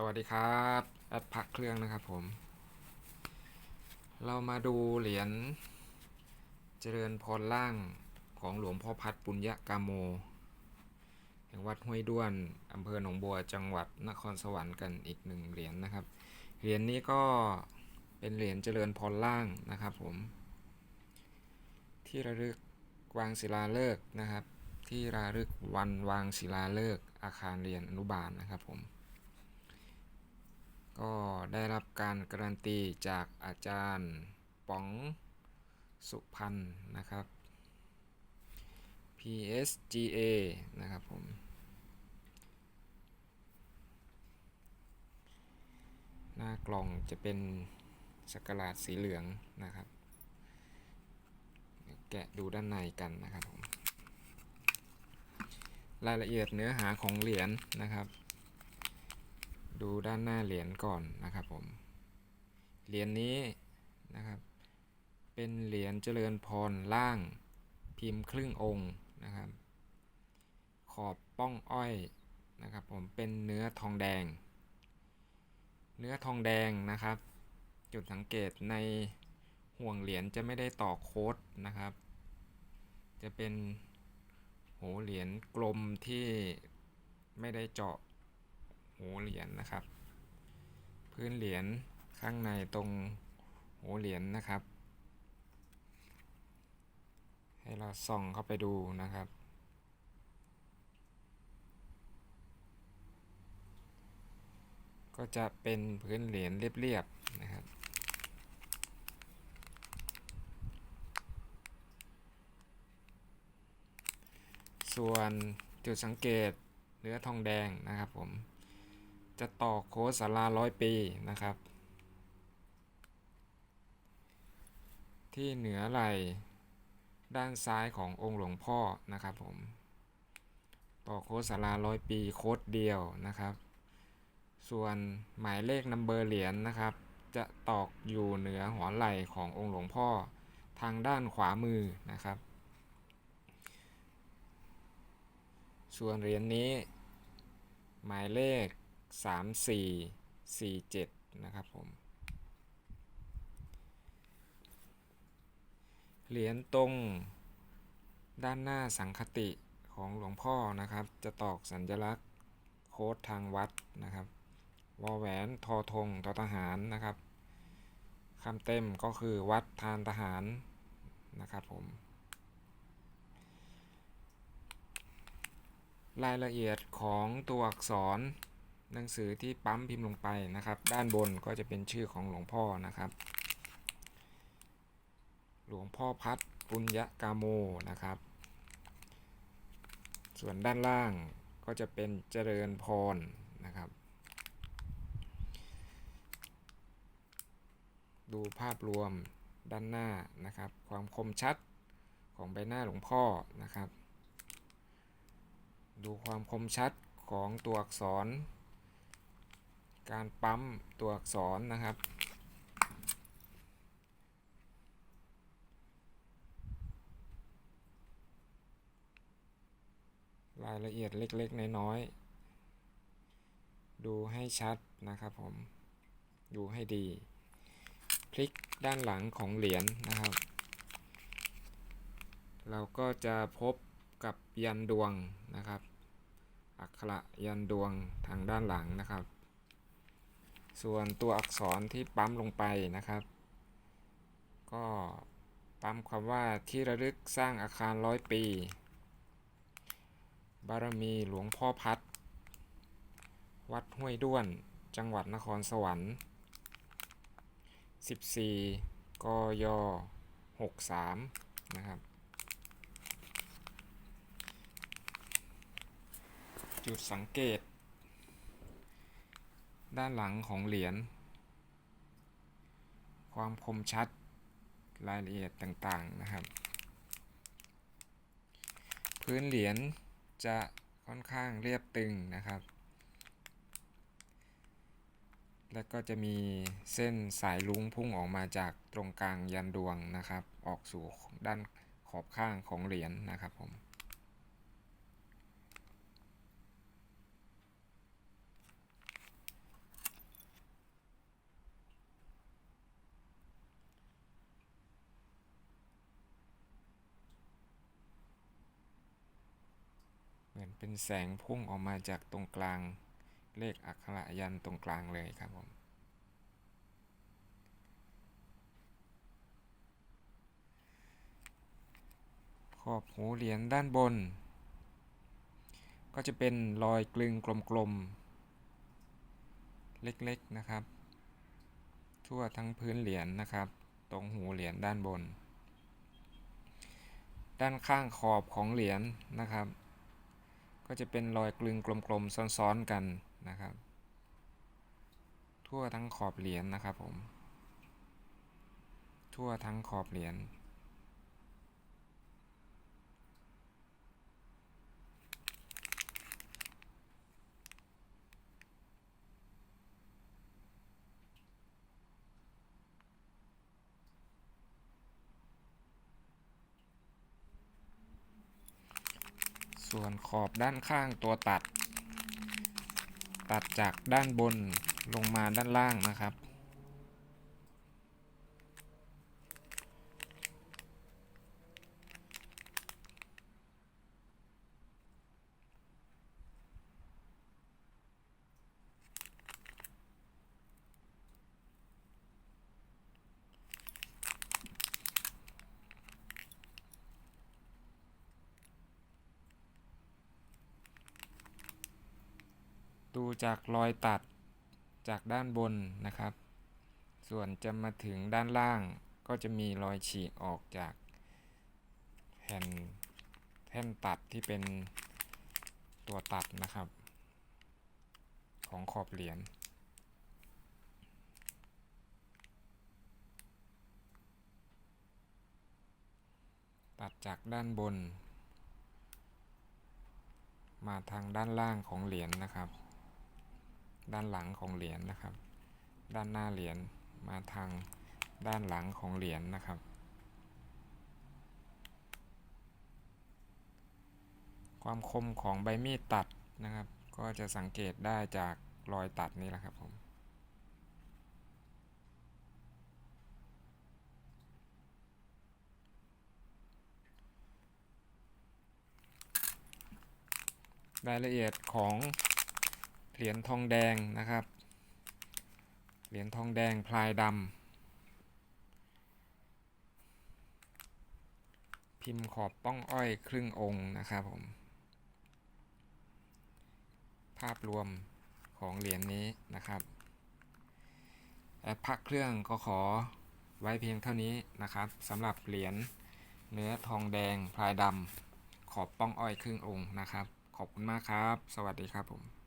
สวัสดีครับแอดพักเครื่องนะครับผม เรามาดูเหรียญเจริญพรล่างของหลวงพ่อพัดปุญญกามโมแห่งวัดห้วยด้วนอำเภอหนองบัวจังหวัดนครสวรรค์กันอีกหนึ่งเหรียญนะครับ เหรียญนี้ก็เป็นเหรียญเจริญพรล่างนะครับผม ที่ระลึกวางศิลาฤกษ์นะครับ ที่ระลึกวันวางศิลาฤกษ์อาคารเรียนอนุบาลนะครับผม ก็ได้รับ การการันตีจากอาจารย์ป๋องสุพันธ์นะครับ PSGA นะครับผม หน้ากล่องจะเป็นสกลาดสีเหลืองนะครับ แกะดูด้านในกันนะครับผม รายละเอียดเนื้อหาของเหรียญนะครับ ดูด้านหน้าเหรียญก่อนนะครับผม เหรียญนี้นะครับ เป็นเหรียญเจริญพรล่างพิมพ์ครึ่งองค์นะครับ ขอบป้องอ้อยนะครับ ผมเป็นเนื้อทองแดง เนื้อทองแดงนะครับ จุดสังเกตในห่วงเหรียญจะไม่ได้ต่อโค้ดนะครับ จะเป็นหูเหรียญกลมที่ไม่ได้เจาะหูเหรียญนะครับ พื้นเหรียญ ข้างในตรงหูเหรียญนะครับ ให้เราส่องเข้าไปดูนะครับ ก็จะเป็นพื้นเหรียญเรียบๆนะครับส่วนจุดสังเกตเนื้อทองแดงนะครับผม จะต่อโค้ดสาราร้อยปีนะครับ ที่เหนือไหล่ด้านซ้ายขององค์หลวงพ่อนะครับผม ต่อโค้ดสาราร้อยปีโค้ดเดียวนะครับ ส่วนหมายเลขนัมเบอร์เหรียญนะครับ จะตอกอยู่เหนือหัวไหล่ขององค์หลวงพ่อทางด้านขวามือนะครับ ส่วนเหรียญนี้ หมายเลข 3447 นะครับผม เหรียญตรงด้านหน้าสังคติของหลวงพ่อนะครับ จะตอกสัญลักษณ์โค้ดทางวัดนะครับวอแหวนทอทงทอทหารนะครับคำเต็มก็คือวัดทานทหารนะครับผม รายละเอียดของตัวอักษรหนังสือที่ปั๊มพิมพ์ลงไปนะครับ ด้านบนก็จะเป็นชื่อของหลวงพ่อนะครับ วงพ่อพัดปุญญกาโมนะครับ ส่วนด้านล่างก็จะเป็นเจริญพรนะครับ ดูภาพรวมด้านหน้านะครับ ความคมชัดของใบหน้าหลวงพ่อนะครับ ดูความคมชัดของตัวอักษร การปั๊มตัวอักษรนะครับ รายละเอียดเล็กๆ น้อยๆ ดูให้ชัดนะครับผม ดูให้ดีพลิกด้านหลังของเหรียญนะครับ เราก็จะพบกับยันดวงนะครับ อักขระยันดวงทางด้านหลังนะครับ ส่วนตัวอักษรที่ปั๊มลงไปนะครับ ก็ปั๊มคำว่าที่ระลึกสร้างอาคารร้อยปี บารมีหลวงพ่อพัด วัดห้วยด้วน จังหวัดนครสวรรค์ 14 กย 63 นะครับ จุดสังเกต ด้านหลังของเหรียญ ความคมชัด รายละเอียดต่างๆนะครับ พื้นเหรียญ จะค่อนข้างเรียบตึงนะครับ และก็จะมีเส้นสายลุ้งพุ่งออกมาจากตรงกลางยันดวงนะครับ ออกสู่ด้านขอบข้างของเหรียญนะครับผม เป็นแสงพุ่งออกมาจากตรงกลาง เลขอักขระยันต์ตรงกลางเลยครับผม ขอบหูเหรียญด้านบน ก็จะเป็นรอยกลึงกลมๆ เล็กๆนะครับ ทั่วทั้งพื้นเหรียญนะครับ ตรงหูเหรียญด้านบน ด้านข้างขอบของเหรียญนะครับ ก็จะเป็นรอยกลึงกลมๆซ้อนๆกันนะครับ ทั่วทั้งขอบเหรียญนะครับผม ทั่วทั้งขอบเหรียญ ส่วนขอบด้านข้างตัวตัด ตัดจากด้านบนลงมาด้านล่างนะครับ ดูจากรอยตัดจากด้านบนนะครับ ส่วนจะมาถึงด้านล่างก็จะมีรอยฉีกออกจากแผ่นแท่นตัดที่เป็นตัวตัดนะครับ ของขอบเหรียญตัดจากด้านบน มาทางด้านล่างของเหรียญนะครับ ด้านหลังของเหรียญนะครับ ด้านหน้าเหรียญมาทางด้านหลังของเหรียญนะครับ ความคมของใบมีดตัดนะครับ ก็จะสังเกตได้จากรอยตัดนี้แหละครับผมรายละเอียดของ เหรียญทองแดงนะครับ เหรียญทองแดงพลายดำพิมพ์ขอบป้องอ้อยครึ่งองค์นะครับผม ภาพรวมของเหรียญนี้นะครับแอปพักเครื่องก็ขอไว้เพียงเท่านี้นะครับสำหรับเหรียญเนื้อทองแดงพลายดำขอบป้องอ้อยครึ่งองค์นะครับ ขอบคุณมากครับ สวัสดีครับผม